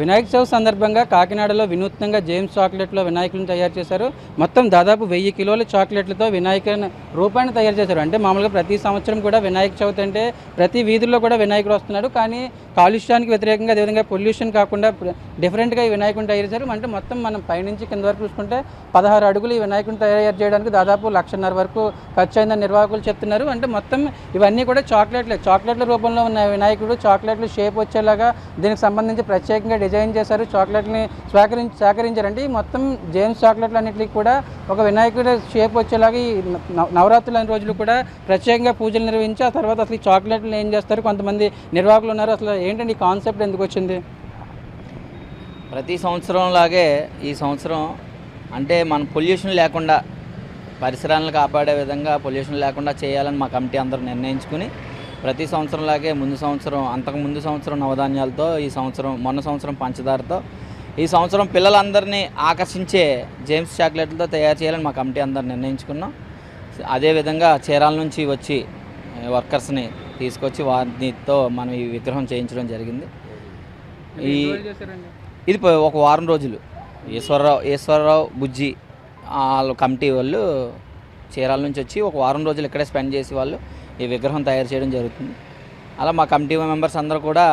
వినాయక చవితి సందర్భంగా కాకినాడలో వినూత్నంగా జేమ్స్ చాక్లెట్లో వినాయకులను తయారు చేశారు. మొత్తం దాదాపు వెయ్యి కిలోల చాక్లెట్లతో వినాయక రూపాన్ని తయారు చేశారు. అంటే మామూలుగా ప్రతి సంవత్సరం కూడా వినాయక చవితి అంటే ప్రతి వీధుల్లో కూడా వినాయకుడు వస్తున్నాడు. కానీ కాలుష్యానికి వ్యతిరేకంగా అదేవిధంగా పొల్యూషన్ కాకుండా డిఫరెంట్గా ఈ వినాయకుడిని తయారు చేశారు. అంటే మొత్తం మనం పైనుంచి కింద వరకు చూసుకుంటే పదహారు అడుగులు ఈ వినాయకుడిని తయారు చేయడానికి దాదాపు లక్షన్నర వరకు ఖర్చు అయిందని నిర్వాహకులు చెప్తున్నారు. అంటే మొత్తం ఇవన్నీ కూడా చాక్లెట్లే. చాక్లెట్ల రూపంలో ఉన్న వినాయకుడు చాక్లెట్లు షేప్ వచ్చేలాగా దీనికి సంబంధించి ప్రత్యేకంగా డిజైన్ చేశారు. చాక్లెట్ని స్వీకరించి సేకరించారండి. మొత్తం జేమ్స్ చాక్లెట్లు అన్నింటికి కూడా ఒక వినాయకుడి షేప్ వచ్చేలాగా ఈ నవరాత్రులు నవరాత్రుల రోజులు కూడా ప్రత్యేకంగా పూజలు నిర్వహించి ఆ తర్వాత అసలు ఈ చాక్లెట్లు ఏం చేస్తారు? కొంతమంది నిర్వాహకులు ఉన్నారు. అసలు ఏంటంటే ఈ కాన్సెప్ట్? ఎందుకు వచ్చింది? ప్రతి సంవత్సరం లాగే ఈ సంవత్సరం అంటే మన పొల్యూషన్ లేకుండా పరిసరాలను కాపాడే విధంగా పొల్యూషన్ లేకుండా చేయాలని మా కమిటీ అందరూ నిర్ణయించుకుని ప్రతి సంవత్సరం లాగే ముందు సంవత్సరం అంతకు ముందు సంవత్సరం నవధాన్యాలతో ఈ సంవత్సరం మొన్న సంవత్సరం పంచదారతో. ఈ సంవత్సరం పిల్లలందరినీ ఆకర్షించే జేమ్స్ చాక్లెట్లతో తయారు చేయాలని మా కమిటీ అందరూ నిర్ణయించుకున్నాం. అదేవిధంగా చీరాల నుంచి వచ్చి వర్కర్స్ని తీసుకొచ్చి వారితో మనం ఈ విగ్రహం చేయించడం జరిగింది. ఈ ఇది ఒక వారం రోజులు. ఈశ్వరరావు ఈశ్వరరావు బుజ్జి వాళ్ళ కమిటీ వాళ్ళు చీరాల నుంచి వచ్చి ఒక వారం రోజులు ఇక్కడే స్పెండ్ చేసి వాళ్ళు ఈ విగ్రహం తయారు చేయడం జరుగుతుంది. అలా మా కమిటీ మెంబర్స్ అందరూ కూడా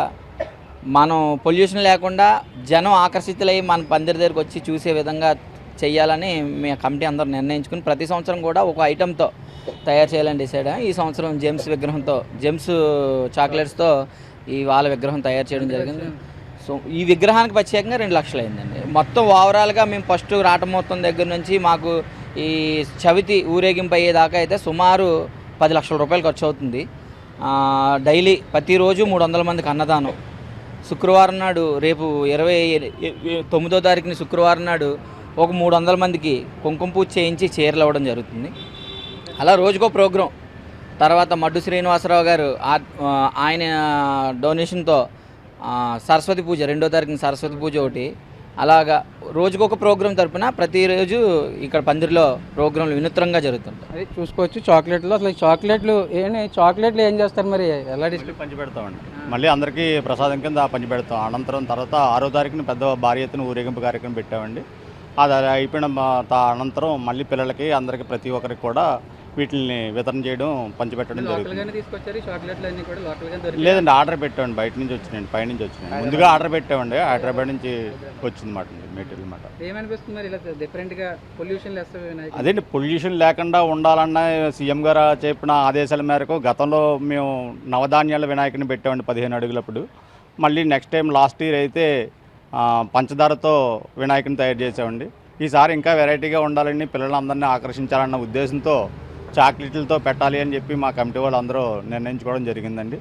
మనం పొల్యూషన్ లేకుండా జనం ఆకర్షితులై మన పందిరి దగ్గరికి వచ్చి చూసే విధంగా చెయ్యాలని మీ కమిటీ అందరూ నిర్ణయించుకుని ప్రతి సంవత్సరం కూడా ఒక ఐటెంతో తయారు చేయాలని డిసైడ్. ఈ సంవత్సరం జెమ్స్ విగ్రహంతో జెమ్స్ చాక్లెట్స్తో ఈ వాళ్ళ విగ్రహం తయారు చేయడం జరిగింది. సో ఈ విగ్రహానికి ప్రత్యేకంగా రెండు లక్షలు అయిందండి మొత్తం ఓవరాల్గా మేము ఫస్ట్ రాటమోత్తం దగ్గర నుంచి మాకు ఈ చవితి ఊరేగింపు అయ్యేదాకా అయితే సుమారు పది లక్షల రూపాయలు ఖర్చు అవుతుంది. డైలీ ప్రతిరోజు మూడు వందల మందికి అన్నదానం. శుక్రవారం నాడు రేపు ఇరవై తొమ్మిదో తారీఖుని శుక్రవారం నాడు ఒక మూడు వందల మందికి కుంకుమ పూజ చేయించి చీరలు అవ్వడం జరుగుతుంది. అలా రోజుకో ప్రోగ్రాం. తర్వాత మడ్డు శ్రీనివాసరావు గారు ఆయన డొనేషన్తో సరస్వతి పూజ రెండో తారీఖున సరస్వతి పూజ ఒకటి. అలాగా రోజుకొక ప్రోగ్రాం తరపున ప్రతిరోజు ఇక్కడ పందిరిలో ప్రోగ్రాంలు వినూత్నంగా జరుగుతుంటాయి. అది చూసుకోవచ్చు చాక్లెట్లు అసలు ఈ చాక్లెట్లు ఏంటి చాక్లెట్లు ఏం చేస్తారు మరి? ఎలా డిస్ట్రిబ్యూట్ మళ్ళీ పంచి పెడతామండి. మళ్ళీ అందరికీ ప్రసాదం కింద పంచి పెడతాం. అనంతరం తర్వాత ఆరో తారీఖున పెద్ద భారీ ఎత్తున ఊరేగింపు కార్యక్రమం పెట్టామండి. అది అయిపోయిన అనంతరం మళ్ళీ పిల్లలకి అందరికీ ప్రతి ఒక్కరికి కూడా వీటిని వితరణ చేయడం పంచిపెట్టడం జరుగుతుంది. లేదండి ఆర్డర్ పెట్టామండి బయట నుంచి వచ్చినాయండి పై నుంచి వచ్చినాయి ముందుగా ఆర్డర్ పెట్టామండి హైదరాబాద్ నుంచి వచ్చింది మాట మెటీరియల్ మాట డిఫరెంట్గా పొల్యూషన్ లేకుండా ఉండాలన్న సీఎం గారు చెప్పిన ఆదేశాల మేరకు గతంలో మేము నవధాన్యాల వినాయకుని పెట్టామండి పదిహేను అడుగులప్పుడు. మళ్ళీ నెక్స్ట్ టైం లాస్ట్ ఇయర్ అయితే పంచదారతో వినాయకుని తయారు చేసామండి ఈసారి ఇంకా వెరైటీగా ఉండాలని పిల్లలందరినీ ఆకర్షించాలన్న ఉద్దేశంతో చాక్లెట్లతో పెట్టాలి అని చెప్పి మా కమిటీ వాళ్ళు అందరూ నిర్ణయించుకోవడం జరిగిందండి.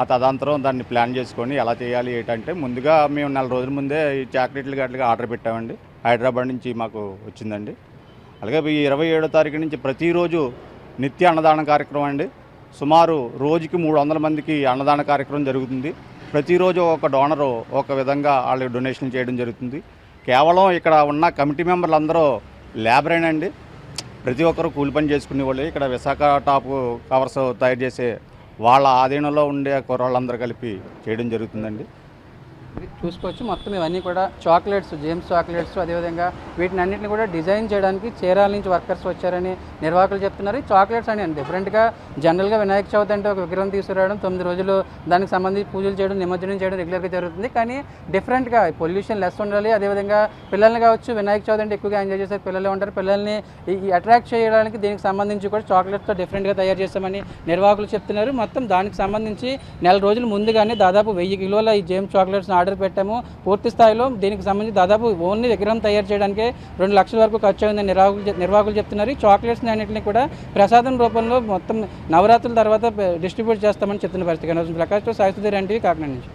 ఆ తదంతరం దాన్ని ప్లాన్ చేసుకొని ఎలా చేయాలి ఏంటంటే ముందుగా మేము నెల రోజుల ముందే ఈ చాక్లెట్లు గట్లకి ఆర్డర్ పెట్టామండి. హైదరాబాద్ నుంచి మాకు వచ్చిందండి. అలాగే ఈ ఇరవై ఏడో తారీఖు నుంచి ప్రతిరోజు నిత్య అన్నదాన కార్యక్రమం అండి. సుమారు రోజుకి మూడు వందల మందికి అన్నదాన కార్యక్రమం జరుగుతుంది. ప్రతిరోజు ఒక డోనరు ఒక విధంగా వాళ్ళకి డొనేషన్ చేయడం జరుగుతుంది. కేవలం ఇక్కడ ఉన్న కమిటీ మెంబర్లు అందరూ లేబరేనండి. ప్రతి ఒక్కరు కూలి పని చేసుకునే వాళ్ళు ఇక్కడ విశాఖ టాప్ కవర్స్ తయారు చేసే వాళ్ళ ఆధీనంలో ఉండే కుర్రాళ్ళందరూ కలిపి చేయడం జరుగుతుందండి. చూసుకోవచ్చు. మొత్తం ఇవన్నీ కూడా చాక్లెట్స్ జేమ్స్ చాక్లెట్స్ అదేవిధంగా వీటిని అన్నింటిని కూడా డిజైన్ చేయడానికి చీరాల నుంచి వర్కర్స్ వచ్చారని నిర్వాహకులు చెప్తున్నారు. ఈ చాక్లెట్స్ అని డిఫరెంట్గా జనరల్గా వినాయక చవితి అంటే ఒక విగ్రహం తీసుకురావడం తొమ్మిది రోజులు దానికి సంబంధించి పూజలు చేయడం నిమజ్జనం చేయడం రెగ్యులర్గా జరుగుతుంది. కానీ డిఫరెంట్గా పొల్యూషన్ లెస్ ఉండాలి. అదేవిధంగా పిల్లల్ని కావచ్చు వినాయక చవితి అంటే ఎక్కువగా ఎంజాయ్ చేసే పిల్లలు ఉంటారు. పిల్లల్ని అట్రాక్ట్ చేయడానికి దీనికి సంబంధించి కూడా చాక్లెట్స్తో డిఫరెంట్గా తయారు చేస్తామని నిర్వాహకులు చెప్తున్నారు. మొత్తం దానికి సంబంధించి నెల రోజుల ముందుగానే దాదాపు వెయ్యి కిలోల ఈ జేమ్ చాక్లెట్స్ని ఆర్డర్ పెట్టాము. పూర్తి స్థాయిలో దీనికి సంబంధించి దాదాపు ఓన్లీ విగ్రహం తయారు చేయడానికే రెండు లక్షల వరకు ఖర్చు అయిందని నిర్వాహకులు నిర్వాహకులు చెప్తున్నారు. చాక్లెట్స్ అన్నింటినీ కూడా ప్రసాదం రూపంలో మొత్తం నవరాత్రుల తర్వాత డిస్ట్రిబ్యూట్ చేస్తామని చెప్తున్న పరిస్థితి. ప్రకాష్ సాయిసుధీర్ ఎన్టీవీ కాకినాడ నుంచి.